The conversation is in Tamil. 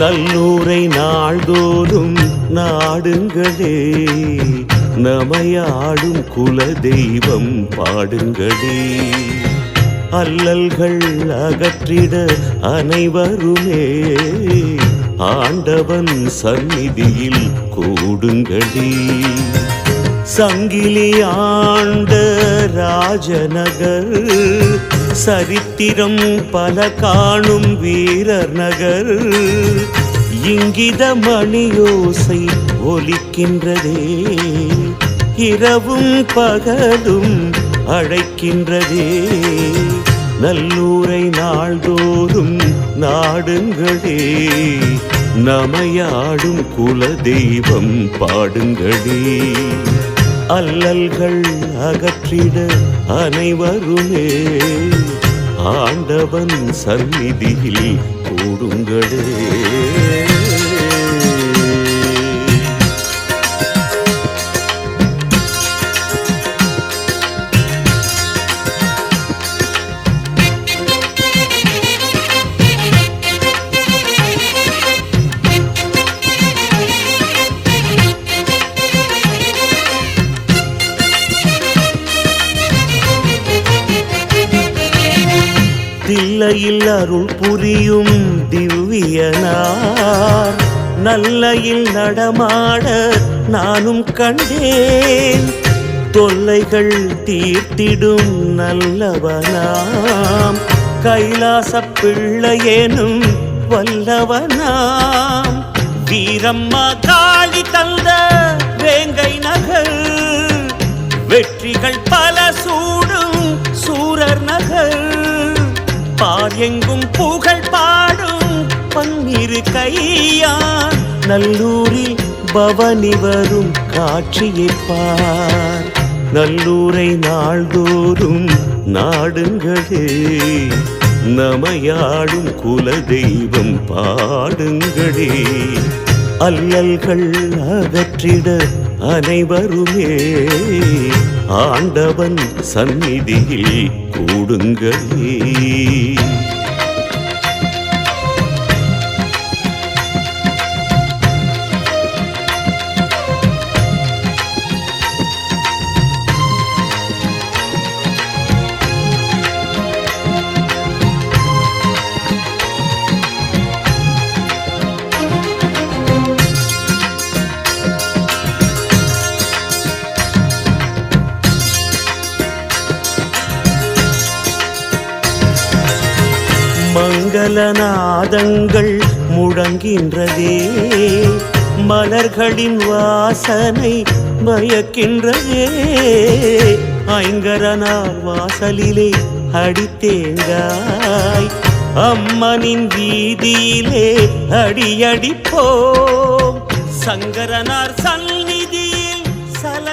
நல்லூரை நாள்தோறும் நாடுங்களே நமையாடும் குல தெய்வம் பாடுங்களே. அல்லல்கள் அகற்றிட அனைவருமே ஆண்டவன் சந்நிதியில் கூடுங்களே. சங்கிலி ஆண்ட ராஜநகர் சரித்திரம் பல காணும் வீரர் நகர். இங்கித மணியோசை ஒலிக்கின்றதே. இரவும் பகலும் அழைக்கின்றதே. நல்லூரை நாள்தோறும் நாடுங்களே. நமையாடும் குல தெய்வம் பாடுங்களே. அல்லல்கள் அகற்றிட அனைவருமே. ஆண்டவன் சந்நிதியில் கூடுங்களே. தில்லையில் அருள் புரியும் திவ்யனார். நல்லையில் நடமாட நானும் கண்டேன். தொல்லைகள் தீர்த்திடும் நல்லவனாம். கைலாச பிள்ளையேனும் வல்லவனாம். வீரம்மா காளி தந்த வேங்கை நகர் வெற்றிகள் பல சூடும் எங்கும் புகழ் பாடும் பன்னிரு கையான். நல்லூரில் பவனி வரும் காட்சியைப்பார் நல்லூரை நாள்தோறும் நாடுங்களே நமையாடும் குல தெய்வம் பாடுங்களே. அல்லல்கள் அகற்றிட அனைவருமே ஆண்டவன் சந்நிதியில் கூடுங்களே. மங்களநாதங்கள் முழங்கின்றதே. மலர்களின் வாசனை மயக்கின்றதே. ஐங்கரனார் வாசலிலே அடித்தேங்காய். அம்மனின் வீதியிலே அடியடிப்போம். சங்கரனார் சந்நிதியில் சன்